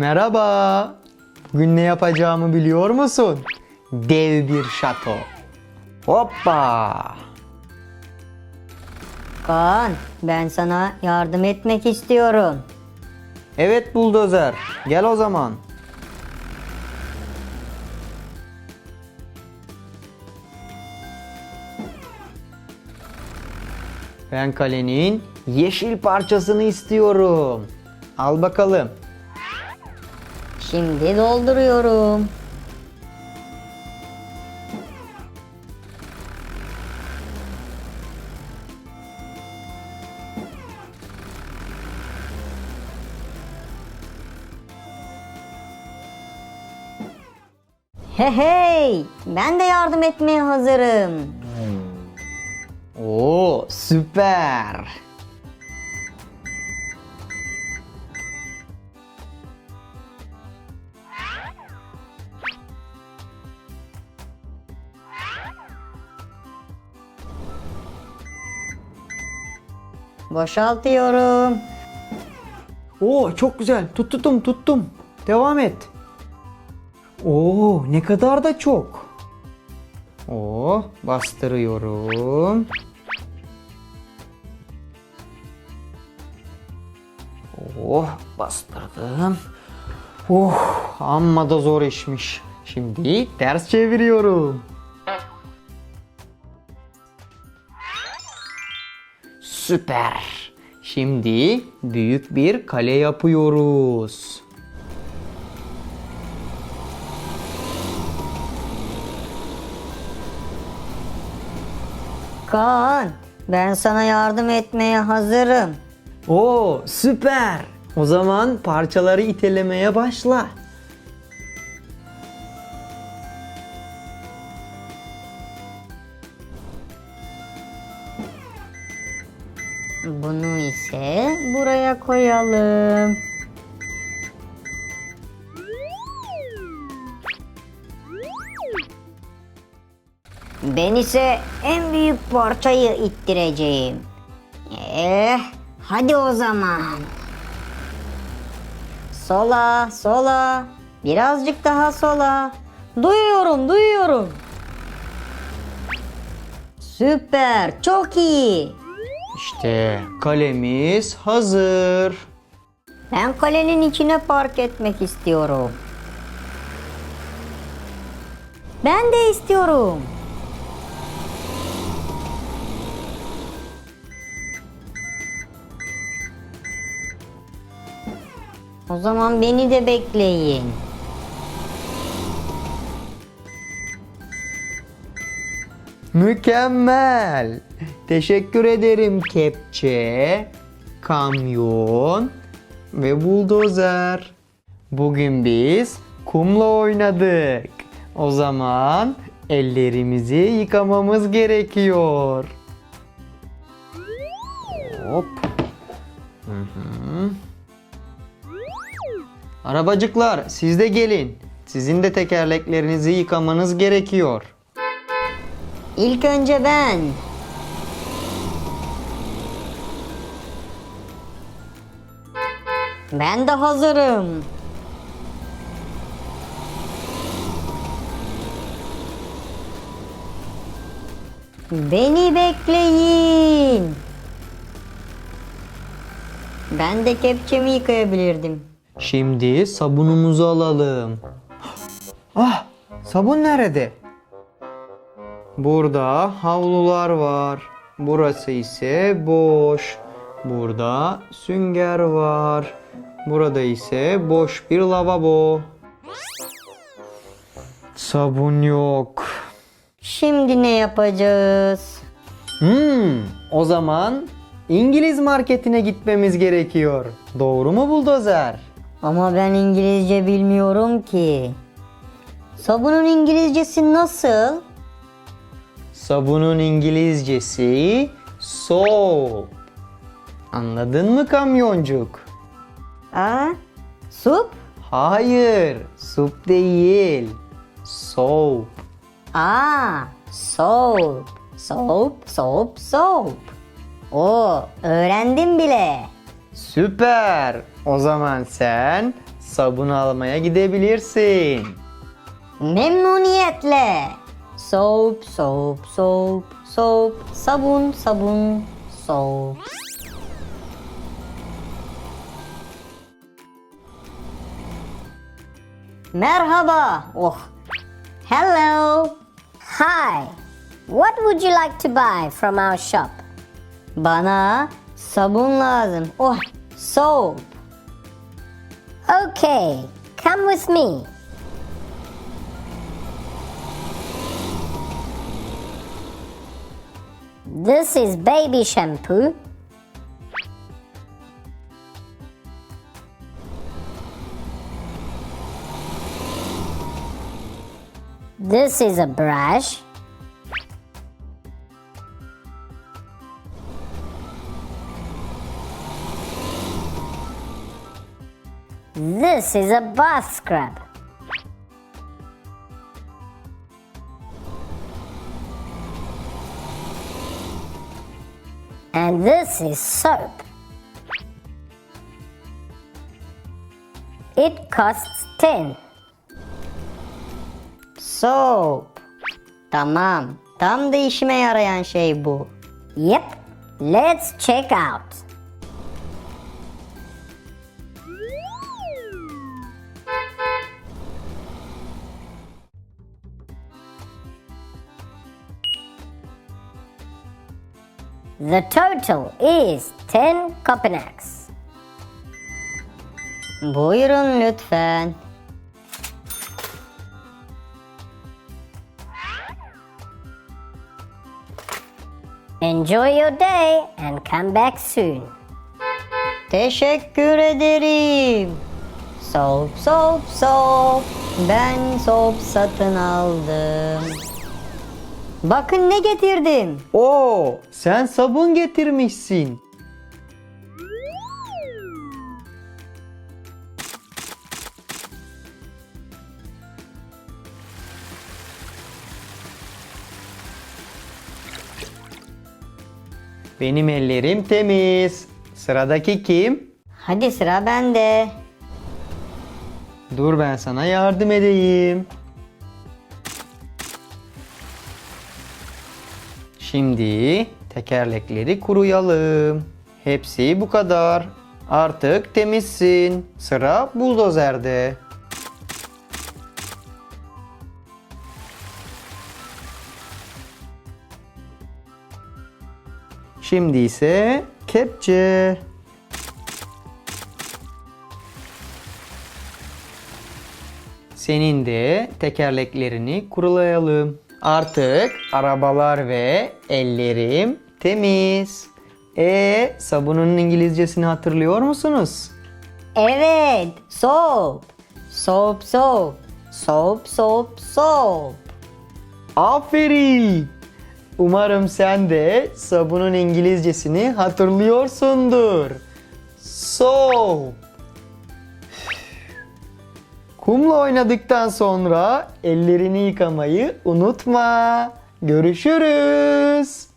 Merhaba. Bugün ne yapacağımı biliyor musun? Dev bir şato. Hoppa. Kaan, ben sana yardım etmek istiyorum. Evet buldozer. Gel o zaman. Ben kalenin yeşil parçasını istiyorum. Al bakalım. Şimdi dolduruyorum. Hey hey! Ben de yardım etmeye hazırım. Oo süper. Boşaltıyorum. Oo çok güzel. Tut tuttum tuttum. Devam et. Oo ne kadar da çok. Oo bastırıyorum. Oh bastırdım. Oh amma da zor işmiş. Şimdi ters çeviriyorum. Süper. Şimdi büyük bir kale yapıyoruz. Kaan, ben sana yardım etmeye hazırım. Oo süper. O zaman parçaları itelemeye başla. Bunu ise buraya koyalım. Ben ise en büyük parçayı ittireceğim. Eh, hadi o zaman. Sola, sola. Birazcık daha sola. Duyuyorum, duyuyorum. Süper, çok iyi. İşte kalemiz hazır. Ben kalenin içine park etmek istiyorum. Ben de istiyorum. O zaman beni de bekleyin. Mükemmel. Teşekkür ederim kepçe, kamyon ve buldozer. Bugün biz kumla oynadık. O zaman ellerimizi yıkamamız gerekiyor. Hop. Hı hı. Arabacıklar siz de gelin. Sizin de tekerleklerinizi yıkamanız gerekiyor. İlk önce ben. Ben de hazırım. Beni bekleyin. Ben de kepçemi yıkayabilirdim. Şimdi sabunumuzu alalım. Ah, sabun nerede? Burada havlular var. Burası ise boş. Burada sünger var. Burada ise boş bir lavabo. Sabun yok. Şimdi ne yapacağız? Hmm, o zaman İngiliz marketine gitmemiz gerekiyor. Doğru mu buldozer? Ama ben İngilizce bilmiyorum ki. Sabunun İngilizcesi nasıl? Sabunun İngilizcesi soap. Anladın mı kamyoncuk? Aa, sup? Hayır, sup değil. Soap. Aa, soap. Soap, soap, soap. Oo, öğrendim bile. Süper. O zaman sen sabun almaya gidebilirsin. Memnuniyetle. Soap, soap, soap, soap, sabun, sabun, soap. Merhaba. Oh. Hello. Hi, what would you like to buy from our shop? Bana sabun lazım. Oh, soap. Okay, come with me. This is baby shampoo. This is a brush. This is a bath scrub. And this is soap. It costs 10. Soap. Tamam. Tam da işime yarayan şey bu. Yep, let's check out. The total is 10 Copenhags. Buyurun lütfen. Enjoy your day and come back soon. Teşekkür ederim. Soap, soap, soap. Ben soap satın aldım. Bakın ne getirdim. Oo, sen sabun getirmişsin. Benim ellerim temiz. Sıradaki kim? Hadi sıra bende. Dur ben sana yardım edeyim. Şimdi tekerlekleri kuruyalım. Hepsi bu kadar. Artık temizsin. Sıra buldozerde. Şimdi ise kepçe. Senin de tekerleklerini kurulayalım. Artık arabalar ve ellerim temiz. E sabunun İngilizcesini hatırlıyor musunuz? Evet. Soap. Soap, soap. Soap, soap, soap. Aferin. Umarım sen de sabunun İngilizcesini hatırlıyorsundur. Soap. Kumla oynadıktan sonra ellerini yıkamayı unutma. Görüşürüz.